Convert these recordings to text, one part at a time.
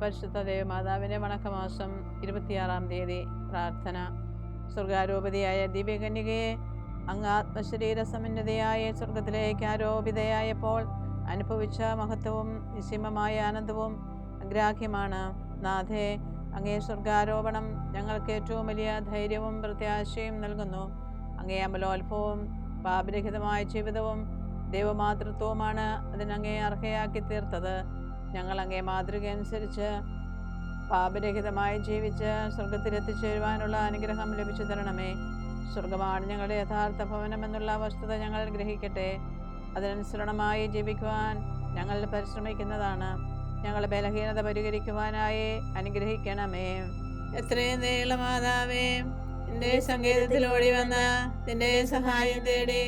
പരിശുദ്ധ ദേവമാതാവിന്റെ വണക്കമാസം ഇരുപത്തിയാറാം തീയതി പ്രാർത്ഥന. സ്വർഗാരോപതിയായ ദിവ്യകന്യകയെ അങ്ങ് ആത്മശരീര സമന്വതയായ സ്വർഗത്തിലേക്ക് ആരോപിതയായപ്പോൾ അനുഭവിച്ച മഹത്വവും നിസ്സീമമായ ആനന്ദവും അഗ്രാഹ്യമാണ്. നാഥേ അങ്ങേ സ്വർഗാരോപണം ഞങ്ങൾക്ക് ഏറ്റവും വലിയ ധൈര്യവും പ്രത്യാശയും നൽകുന്നു. അങ്ങേ അമലോത്ഭവവും പാപരഹിതമായ ജീവിതവും ദൈവമാതൃത്വവുമാണ് അതിനങ്ങേ അർഹയാക്കി തീർത്തത് ഞങ്ങൾ അങ്ങേ മാതൃക അനുസരിച്ച് പാപരഹിതമായി ജീവിച്ച് സ്വർഗത്തിലെത്തിച്ചേരുവാനുള്ള അനുഗ്രഹം ലഭിച്ചു തരണമേ. സ്വർഗമാണ് ഞങ്ങളുടെ യഥാർത്ഥ ഭവനം എന്നുള്ള വസ്തുത ഞങ്ങൾ ഗ്രഹിക്കട്ടെ. അതിനനുസരണമായി ജീവിക്കുവാൻ ഞങ്ങൾ പരിശ്രമിക്കുന്നതാണ്. ഞങ്ങളുടെ ബലഹീനത പരിഹരിക്കുവാനായി അനുഗ്രഹിക്കണമേ. എത്രയും നീളമാതാവേ നിന്റെ സങ്കേതത്തിൽ ഓടി വന്ന നിന്റെ സഹായം തേടി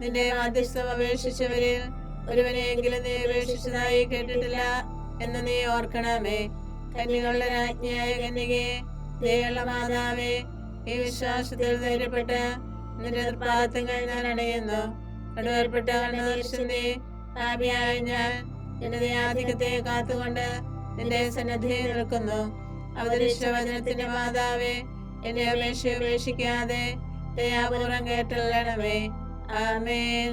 നിന്റെ മധ്യസ്ഥം അപേക്ഷിച്ചവരിൽ ഒരുവനെയെങ്കിലും നീ അപേക്ഷിച്ചതായി കേട്ടിട്ടില്ല എന്ന് നീ ഓർക്കണമേ. കന്യകളുടെ രാജ്ഞിയായ കന്യകയെ ദയുള്ള മാതാവേ ഈ വിശ്വാസത്തിൽ ധൈര്യപ്പെട്ട് നിന്റെ നിർപ്പാദത്തങ്ങൾ ഞാൻ അണയുന്നു കടുവേർപ്പെട്ട പാപിയായ ഞാൻ നിന്റെ ദയാധികത്തെ കാത്തുകൊണ്ട് നിന്റെ സന്നദ്ധിയിൽ നിൽക്കുന്നു. അവതരിച്ച വചനത്തിന്റെ മാതാവേ എന്റെ അപേക്ഷ ഉപേക്ഷിക്കാതെ ദയാപൂർവം കേട്ടല്ലണമേ ആമേൻ.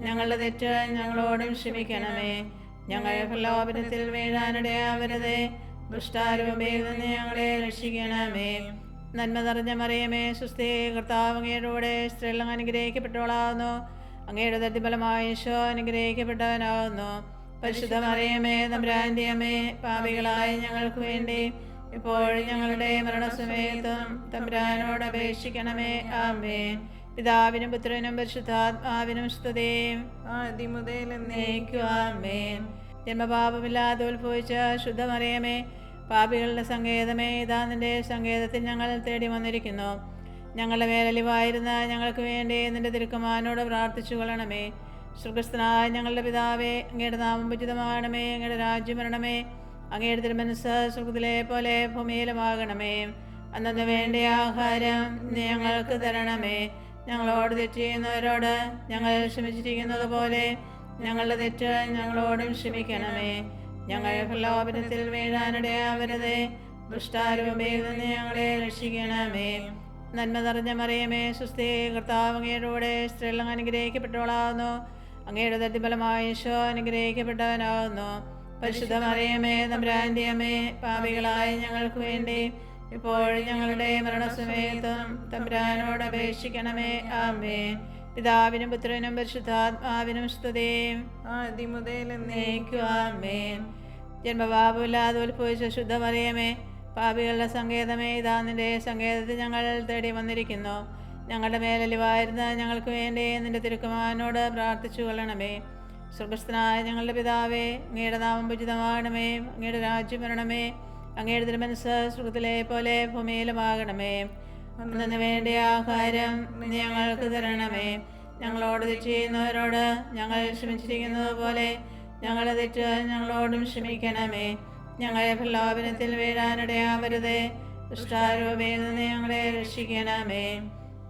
ഞങ്ങളുടെ തെറ്റ് ഞങ്ങളോടും ക്ഷമിക്കണമേ. ഞങ്ങൾ പ്രലോഭനത്തിൽ വീഴാനിടയാവരുതേ ദുഷ്ടാരൂപയിൽ നിന്ന് ഞങ്ങളെ രക്ഷിക്കണമേ. നന്മ നിറഞ്ഞ മറിയമേ സുസ്ഥി കർത്താവ് അങ്ങയുടെ സ്ത്രീകൾ അനുഗ്രഹിക്കപ്പെട്ടവളാകുന്നു അങ്ങയുടെ തട്ടിഫലമായ ഈശോ അനുഗ്രഹിക്കപ്പെട്ടവനാകുന്നു പരിശുദ്ധ മറിയമേ തമ്പുരാന്റെ അമ്മേ പാപികളായ ഞങ്ങൾക്ക് വേണ്ടി ഇപ്പോഴും ഞങ്ങളുടെ മരണസമയത്തും തമ്പുരാനോട് അപേക്ഷിക്കണമേ. ആമേ പിതാവിനും പുത്രനും പരിശുദ്ധാത്മാവിനും സ്തുതേം. ആദ്യമുതൽ എന്നേക്കുവാമേ ജന്മപാപമില്ലാതെ ഉത്ഭവിച്ച ശുദ്ധമറിയമേ പാപികളുടെ സങ്കേതമേ ഇതാ നിന്റെ സങ്കേതത്തിൽ ഞങ്ങൾ തേടി വന്നിരിക്കുന്നു. ഞങ്ങളുടെ മേലലിവായിരുന്ന ഞങ്ങൾക്ക് വേണ്ടി നിന്റെ തിരുക്കുമാനോട് പ്രാർത്ഥിച്ചു കൊള്ളണമേ. ശ്രീകൃഷ്ണനായ ഞങ്ങളുടെ പിതാവേ അങ്ങയുടെ നാമം ഉചിതമാകണമേ അങ്ങയുടെ രാജ്യം വരണമേ. അങ്ങയുടെ തിരുമനസ് സുഖത്തിലെ പോലെ ഭൂമിയിലുമാകണമേ. അന്നു വേണ്ട ആഹാരം ഞങ്ങൾക്ക് തരണമേ. ഞങ്ങളോട് തെറ്റ് ചെയ്യുന്നവരോട് ഞങ്ങൾ ക്ഷമിച്ചിരിക്കുന്നത് പോലെ ഞങ്ങളുടെ തെറ്റ് ഞങ്ങളോടും ക്ഷമിക്കണമേ. ഞങ്ങൾ പ്രലോഭനത്തിൽ വീഴാനിടയാവരുതേ ദുഷ്ടാരൂപയിൽ നിന്ന് ഞങ്ങളെ രക്ഷിക്കണമേ. നന്മ നിറഞ്ഞ മറിയമേ സുസ്ഥി കർത്താവ് അങ്ങയുടെ സ്ത്രീകൾ അനുഗ്രഹിക്കപ്പെട്ടവളാകുന്നു. അങ്ങയുടെ തട്ടിഫലമായ ഈശോ അനുഗ്രഹിക്കപ്പെട്ടവനാകുന്നു. പരിശുദ്ധ മറിയമേ തമ്പുരാന്റെ അമ്മേ പാപികളായ ഞങ്ങൾക്ക് വേണ്ടി ഇപ്പോഴും ഞങ്ങളുടെ മരണസമയത്തും തമ്പുരാനോട് അപേക്ഷിക്കണമേ. ആമേ പിതാവിനും പുത്രനും പരിശുദ്ധാത്മാവിനും സ്തുതേം. ആമേ എന്നേക്കുവാമേ ഉത്ഭവിച്ച ഉത്ഭവിച്ച ശുദ്ധമറിയമേ പാപികളുടെ സങ്കേതമേ ഇതാ നിന്റെ സങ്കേതത്തിൽ ഞങ്ങൾ തേടി വന്നിരിക്കുന്നു. ഞങ്ങളുടെ മേലലിവായിരുന്ന ഞങ്ങൾക്ക് വേണ്ടി നിന്റെ തിരുക്കുമാനോട് പ്രാർത്ഥിച്ചു കൊള്ളണമേ. സ്വർഗസ്ഥനായ ഞങ്ങളുടെ പിതാവേ അങ്ങയുടെ നാമം ഉചിതമാകണമേ. അങ്ങയുടെ രാജ്യം വരണമേ. അങ്ങയുടെ മനസ്സ് സുഖത്തിലെ പോലെ ഭൂമിയിലുമാകണമേ. അന്നു വേണ്ടിയ ആഹാരം ഞങ്ങൾക്ക് തരണമേ. ഞങ്ങളോട് തെറ്റ് ചെയ്യുന്നവരോട് ഞങ്ങൾ ക്ഷമിച്ചിരിക്കുന്നത് പോലെ ഞങ്ങളുടെ തെറ്റ് ഞങ്ങളോടും ക്ഷമിക്കണമേ. ഞങ്ങളെ പ്രലോഭനത്തിൽ വീഴാനിടയാവരുതേ ദുഷ്ടാരൂപയിൽ നിന്ന് ഞങ്ങളെ രക്ഷിക്കണമേ.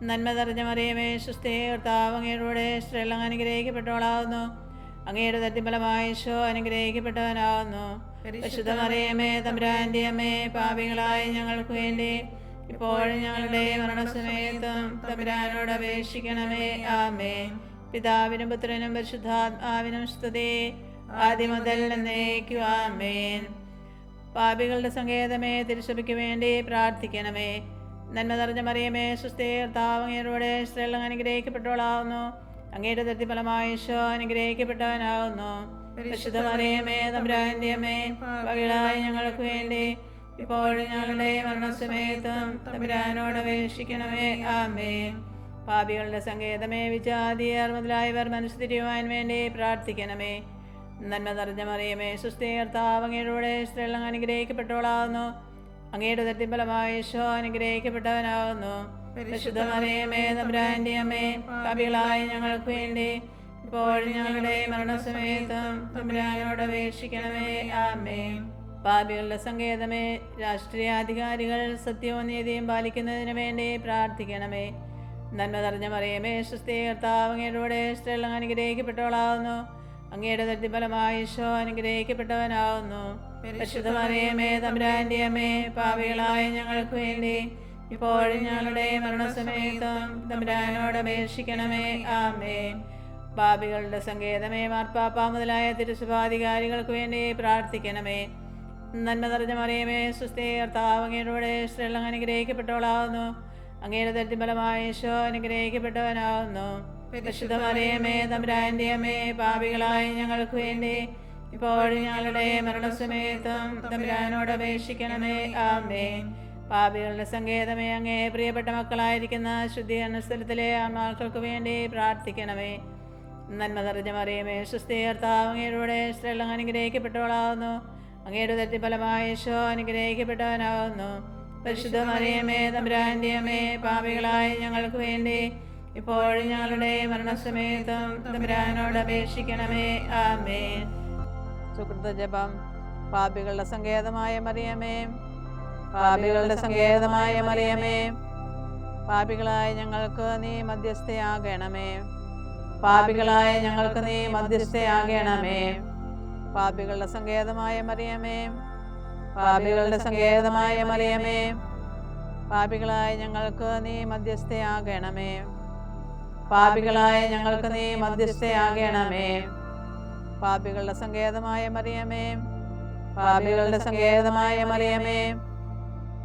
നന്മ നിറഞ്ഞ മറിയമേ സുസ്ഥേ കർത്താവ് അങ്ങയുടെ സ്ത്രീകൾ അനുഗ്രഹിക്കപ്പെട്ടവളാകുന്നു അങ്ങയുടെ തട്ടിഫലമായ ഈശോ അനുഗ്രഹിക്കപ്പെട്ടവനാകുന്നു. പരിശുദ്ധ മറിയമേ തമ്പുരാന്റെ അമ്മേ പാപികളായ ഞങ്ങൾക്ക് വേണ്ടി ഇപ്പോഴും ഞങ്ങളുടെ മരണസമയത്തും തമ്പുരാനോട് അപേക്ഷിക്കണമേ. ആമേ പിതാവിനും പുത്രനും പരിശുദ്ധാത്മാവിനും സ്തുതി. ആദ്യം മുതൽ എന്നേക്കും. ആമേൻ. പാപികളുടെ സങ്കേതമേ തിരുസഭയ്ക്ക് വേണ്ടി പ്രാർത്ഥിക്കണമേ. നന്മ നിറഞ്ഞ മറിയമേ സുസ്ഥീർത്താവങ്ങയുടെ സ്ത്രീകൾ അനുഗ്രഹിക്കപ്പെട്ടവളാവുന്നു. അങ്ങയുടെ തൃപ്തിഫലമായ ഈശോ അനുഗ്രഹിക്കപ്പെട്ടവനാകുന്നു. പരിശുദ്ധ മറിയമേ അമ്മേ പകിളായ ഞങ്ങൾക്ക് വേണ്ടി ഇപ്പോഴും ഞങ്ങളുടെ മരണസമയത്തും തമ്പുരാനോട് അപേക്ഷിക്കണമേ. ആമേ പാപികളുടെ സങ്കേതമേ വിജാതിയർ മുതലായവർ മനസ്സുതിരിയുവാൻ വേണ്ടി പ്രാർത്ഥിക്കണമേ. നന്മ നിറഞ്ഞ മറിയമേ സുസ്ഥീർത്താവങ്ങയുടെ സ്ത്രീകൾ അനുഗ്രഹിക്കപ്പെട്ടവളാകുന്നു. അങ്ങയുടെ ഉദരത്തിൻ ഈശോ അനുഗ്രഹിക്കപ്പെട്ടവനാകുന്നു പരിശുദ്ധമറിയമേ തമ്പുരാന്റെ അമ്മേ പാപികളായ ഞങ്ങൾക്ക് വേണ്ടി ഇപ്പോൾ ഞങ്ങളുടെ മരണസമയത്തും തമ്പുരാനോട് അപേക്ഷിക്കണമേ. ആമേ പാപികളുടെ സങ്കേതമേ രാഷ്ട്രീയാധികാരികൾ സത്യവും നീതിയും പാലിക്കുന്നതിന് വേണ്ടി പ്രാർത്ഥിക്കണമേ. നന്മ നിറഞ്ഞ മറിയമേ സുസ്ഥീ കർത്താവ് അങ്ങയുടെ സ്ത്രീകൾ അനുഗ്രഹിക്കപ്പെട്ടവളാവുന്നു അങ്ങയുടെ തട്ടിഫലമായി ഈശോ അനുഗ്രഹിക്കപ്പെട്ടവനാവുന്നു പരിശുദ്ധ മറിയമേ തമ്പുരാന്റെ അമ്മേ പാപികളായ ഞങ്ങൾക്ക് വേണ്ടി ഇപ്പോഴും ഞങ്ങളുടെ മരണസമയത്തും തമ്പുരാനോട് അപേക്ഷിക്കണമേ. ആമേൻ. പാപികളുടെ സങ്കേതമേ മാർപ്പാപ്പ മുതലായ തിരുസഭാധികാരികൾക്ക് വേണ്ടി പ്രാർത്ഥിക്കണമേ. നന്മ നിറഞ്ഞ മറിയമേ സുസ്ഥേ കർത്താവ് അങ്ങയുടെ സ്ത്രീകൾ അനുഗ്രഹിക്കപ്പെട്ടവളാകുന്നു അങ്ങയുടെ തട്ടിഫലമായ ഈശോ അനുഗ്രഹിക്കപ്പെട്ടവനാകുന്നു പരിശുദ്ധ മറിയമേ തമ്പുരാന്റെ അമ്മേ പാപികളായ ഞങ്ങൾക്ക് വേണ്ടി ഇപ്പോഴും ഞങ്ങളുടെ മരണസമയത്തും തമ്പുരാനോട് അപേക്ഷിക്കണമേ. ആമേ പാപികളുടെ സങ്കേതമേ അങ്ങേ പ്രിയപ്പെട്ട മക്കളായിരിക്കുന്ന ശുദ്ധി സ്ഥലത്തിലെ ആത്മാക്കൾക്ക് വേണ്ടി പ്രാർത്ഥിക്കണമേ. നന്മ നിറഞ്ഞ മറിയമേ സുസ്ഥീർത്താവ് അങ്ങയുടെ സ്ത്രീകൾ അനുഗ്രഹിക്കപ്പെട്ടവളാകുന്നു അങ്ങയുടെ തട്ടിഫലമായ യേശോ അനുഗ്രഹിക്കപ്പെട്ടവനാകുന്നു പരിശുദ്ധ മറിയമേ തമ്പുരാന്റെ അമ്മേ പാപികളായ ഞങ്ങൾക്ക് വേണ്ടി ഇപ്പോഴും ഞങ്ങളുടെ മരണസമയത്തും തമ്പുരാനോട് അപേക്ഷിക്കണമേ. ആമേ സുഹൃത്ത ജപം പാപികളുടെ സങ്കേതമായ മറിയമേ പാപികളുടെ സങ്കേതമായ മറിയമേ പാപികളായ ഞങ്ങൾക്ക് നീ മധ്യസ്ഥയാകണമേ. പാപികളായ ഞങ്ങൾക്ക് നീ മധ്യസ്ഥയാകണമേ. പാപികളുടെ സങ്കേതമായ മറിയമേ പാപികളുടെ സങ്കേതമായ മറിയമേ പാപികളായ ഞങ്ങൾക്ക് നീ മധ്യസ്ഥയാകണമേ. പാപികളായ ഞങ്ങൾക്ക് നീ മധ്യസ്ഥയാകണമേ. പാപികളുടെ സങ്കേതമായ മറിയമേ പാപികളുടെ സങ്കേതമായ മറിയമേ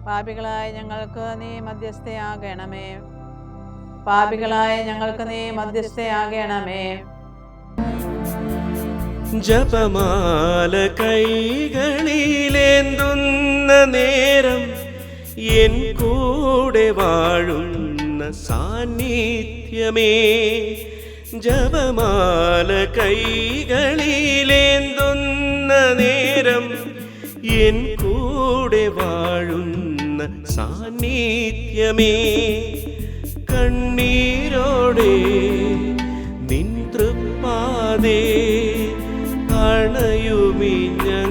പാപികളായ ഞങ്ങൾക്ക് നീ മധ്യസ്ഥയാകണമേ. പാപികളായ ഞങ്ങൾക്ക് നീ മധ്യസ്ഥയാകണമേ. ജപമാല കൈകളിലേന്തുന്ന നേരം എൻ കൂടെ വാഴുന്ന സാന്നിധ്യമേ. ജപമാല കൈകളിലേന്തുന്ന നേരം എൻ കൂടെ വാഴുന്ന സാന്നിധ്യമേ കണ്ണീരോടെ നിൻ തൃപ്പാതേ അണയുമി കാക്കേണമേ